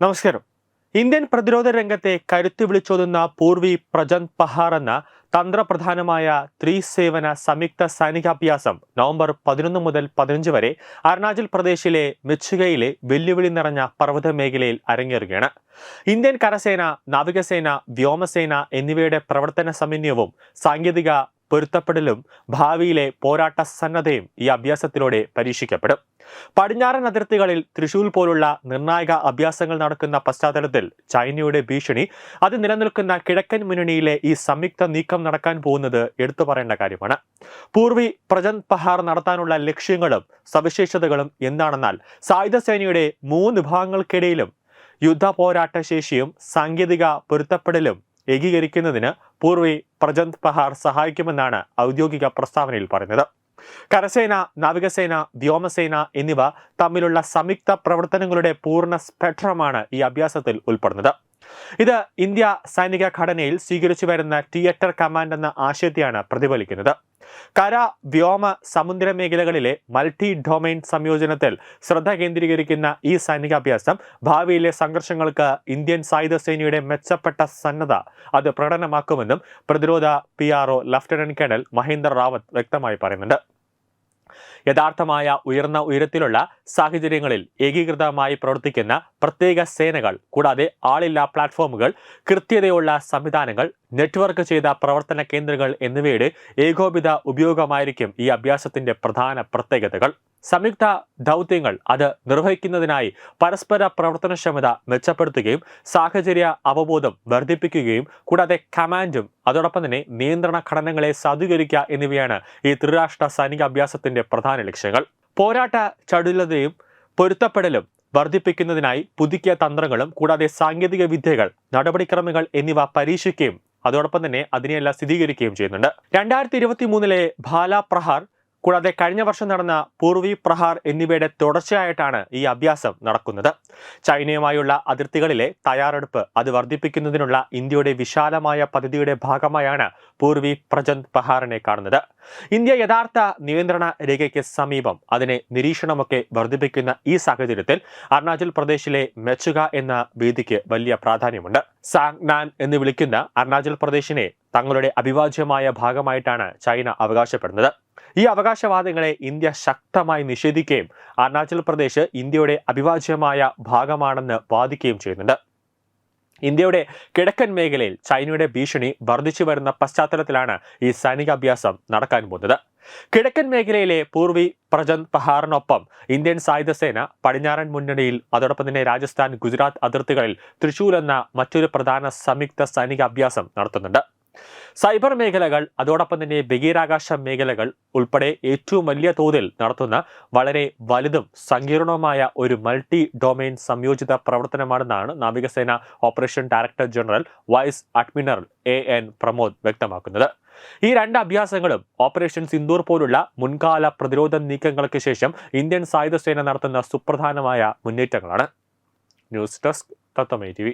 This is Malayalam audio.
നമസ്കാരം. ഇന്ത്യൻ പ്രതിരോധ രംഗത്തെ കരുത്ത് വിളിച്ചോതുന്ന പൂർവി പ്രജന്ത് പഹാർ എന്ന തന്ത്രപ്രധാനമായ ത്രിസേവന സംയുക്ത സൈനികാഭ്യാസം നവംബർ പതിനൊന്ന് മുതൽ പതിനഞ്ച് വരെ അരുണാചൽ പ്രദേശിലെ മെച്ചുകയിലെ വെല്ലുവിളി നിറഞ്ഞ പർവത മേഖലയിൽ അരങ്ങേറുകയാണ്. ഇന്ത്യൻ കരസേന നാവികസേന വ്യോമസേന എന്നിവയുടെ പ്രവർത്തന സമന്വയവും സാങ്കേതിക പൊരുത്തപ്പെടലും ഭാവിയിലെ പോരാട്ട സന്നദ്ധയും ഈ അഭ്യാസത്തിലൂടെ പരീക്ഷിക്കപ്പെടും. പടിഞ്ഞാറൻ അതിർത്തികളിൽ തൃശൂർ പോലുള്ള നിർണായക അഭ്യാസങ്ങൾ നടക്കുന്ന പശ്ചാത്തലത്തിൽ ചൈനയുടെ ഭീഷണി അത് നിലനിൽക്കുന്ന കിഴക്കൻ മുന്നണിയിലെ ഈ സംയുക്ത നീക്കം നടക്കാൻ പോകുന്നത് എടുത്തു പറയേണ്ട കാര്യമാണ്. പൂർവി പ്രജന്ത് പഹാർ നടത്താനുള്ള ലക്ഷ്യങ്ങളും സവിശേഷതകളും എന്താണെന്നാൽ സായുധ സേനയുടെ മൂന്ന് വിഭാഗങ്ങൾക്കിടയിലും യുദ്ധ പോരാട്ട ശേഷിയും സാങ്കേതിക പൊരുത്തപ്പെടലും ഏകീകരിക്കുന്നതിന് പൂർവി പ്രജന്ത് പഹാർ സഹായിക്കുമെന്നാണ് ഔദ്യോഗിക പ്രസ്താവനയിൽ പറയുന്നത്. കരസേന നാവികസേന വ്യോമസേന എന്നിവ തമ്മിലുള്ള സംയുക്ത പ്രവർത്തനങ്ങളുടെ പൂർണ സ്പെക്ട്രമാണ് ഈ അഭ്യാസത്തിൽ ഉൾപ്പെടുന്നത്. ഇത് ഇന്ത്യ സൈനിക ഘടനയിൽ സ്വീകരിച്ചു വരുന്ന തിയേറ്റർ കമാൻഡ് എന്ന ആശയത്തെയാണ് പ്രതിഫലിക്കുന്നത്. കര വ്യോമ സമുദ്ര മേഖലകളിലെ മൾട്ടി ഡൊമൈൻ സംയോജനത്തിൽ ശ്രദ്ധ കേന്ദ്രീകരിക്കുന്ന ഈ സൈനികാഭ്യാസം ഭാവിയിലെ സംഘർഷങ്ങൾക്ക് ഇന്ത്യൻ സായുധ സേനയുടെ മെച്ചപ്പെട്ട സന്നദ്ധ അത് പ്രകടനമാക്കുമെന്നും പ്രതിരോധ P R lieutenant colonel Mahendra Rawat വ്യക്തമായി പറയുന്നുണ്ട്. യഥാർത്ഥമായ ഉയർന്ന ഉയരത്തിലുള്ള സാഹചര്യങ്ങളിൽ ഏകീകൃതമായി പ്രവർത്തിക്കുന്ന പ്രത്യേക സേനകൾ കൂടാതെ ആളില്ലാ പ്ലാറ്റ്ഫോമുകൾ കൃത്യതയുള്ള സംവിധാനങ്ങൾ നെറ്റ്വർക്ക് ചെയ്ത പ്രവർത്തന കേന്ദ്രങ്ങൾ എന്നിവയുടെ ഏകോപിത ഉപയോഗമായിരിക്കും ഈ അഭ്യാസത്തിന്റെ പ്രധാന പ്രത്യേകതകൾ. സംയുക്ത ദൗത്യങ്ങൾ അത് നിർവഹിക്കുന്നതിനായി പരസ്പര പ്രവർത്തനക്ഷമത മെച്ചപ്പെടുത്തുകയും സാഹചര്യ അവബോധം വർദ്ധിപ്പിക്കുകയും കൂടാതെ കമാൻഡും അതോടൊപ്പം തന്നെ നിയന്ത്രണ ഘടനകളെ സാധൂകരിക്കുക എന്നിവയാണ് ഈ ത്രിരാഷ്ട്ര സൈനിക അഭ്യാസത്തിന്റെ പ്രധാന ലക്ഷ്യങ്ങൾ. പോരാട്ട ചടുലതയും പൊരുത്തപ്പെടലും വർദ്ധിപ്പിക്കുന്നതിനായി പുതുക്കിയ തന്ത്രങ്ങളും കൂടാതെ സാങ്കേതിക വിദ്യകൾ നടപടിക്രമങ്ങൾ എന്നിവ പരീക്ഷിക്കുകയും അതോടൊപ്പം തന്നെ അതിനെയെല്ലാം സ്ഥിരീകരിക്കുകയും ചെയ്യുന്നുണ്ട്. രണ്ടായിരത്തി ഇരുപത്തി മൂന്നിലെ ഭാല പ്രഹാർ കൂടാതെ കഴിഞ്ഞ വർഷം നടന്ന പൂർവി പ്രഹാർ എന്നിവയുടെ തുടർച്ചയായിട്ടാണ് ഈ അഭ്യാസം നടക്കുന്നത്. ചൈനയുമായുള്ള അതിർത്തികളിലെ തയ്യാറെടുപ്പ് അത് വർദ്ധിപ്പിക്കുന്നതിനുള്ള ഇന്ത്യയുടെ വിശാലമായ പദ്ധതിയുടെ ഭാഗമായാണ് പൂർവി പ്രജന്ത് പഹാറിനെ കാണുന്നത്. ഇന്ത്യ യഥാർത്ഥ നിയന്ത്രണ രേഖയ്ക്ക് സമീപം അതിനെ നിരീക്ഷണമൊക്കെ വർദ്ധിപ്പിക്കുന്ന ഈ സാഹചര്യത്തിൽ അരുണാചൽ പ്രദേശിലെ മെച്ചുക എന്ന വേദിക്ക് വലിയ പ്രാധാന്യമുണ്ട്. സാങ്നാൻ എന്ന് വിളിക്കുന്ന അരുണാചൽ പ്രദേശിനെ തങ്ങളുടെ അഭിവാജ്യമായ ഭാഗമായിട്ടാണ് ചൈന അവകാശപ്പെടുന്നത്. ഈ അവകാശവാദങ്ങളെ ഇന്ത്യ ശക്തമായി നിഷേധിക്കുകയും അരുണാചൽ പ്രദേശ് ഇന്ത്യയുടെ അഭിവാജ്യമായ ഭാഗമാണെന്ന് വാദിക്കുകയും ചെയ്യുന്നുണ്ട്. ഇന്ത്യയുടെ കിഴക്കൻ മേഖലയിൽ ചൈനയുടെ ഭീഷണി വർദ്ധിച്ചു വരുന്ന പശ്ചാത്തലത്തിലാണ് ഈ സൈനികാഭ്യാസം നടക്കാൻ പോകുന്നത്. കിഴക്കൻ മേഖലയിലെ പൂർവി പ്രജന്ത് പഹാറിനൊപ്പം ഇന്ത്യൻ സായുധസേന പടിഞ്ഞാറൻ മുന്നണിയിൽ അതോടൊപ്പം തന്നെ രാജസ്ഥാൻ ഗുജറാത്ത് അതിർത്തികളിൽ തൃശൂർ എന്ന മറ്റൊരു പ്രധാന സംയുക്ത സൈനിക അഭ്യാസം നടത്തുന്നുണ്ട്. സൈബർ മേഖലകൾ അതോടൊപ്പം തന്നെ ബഹിരാകാശ മേഖലകൾ ഉൾപ്പെടെ ഏറ്റവും വലിയ തോതിൽ നടത്തുന്ന വളരെ വലുതും സങ്കീർണവുമായ ഒരു മൾട്ടി ഡൊമൈൻ സംയോജിത പ്രവർത്തനമാണെന്നാണ് നാവികസേന operation director general vice admiral A N Pramod വ്യക്തമാക്കുന്നത്. ഈ രണ്ട് അഭ്യാസങ്ങളും ഓപ്പറേഷൻ സിന്ദൂർ പോലുള്ള മുൻകാല പ്രതിരോധ നീക്കങ്ങൾക്ക് ശേഷം ഇന്ത്യൻ സായുധ സേന നടത്തുന്ന സുപ്രധാനമായ മുന്നേറ്റങ്ങളാണ്. ന്യൂസ് ഡെസ്ക് തത്വമേ ടി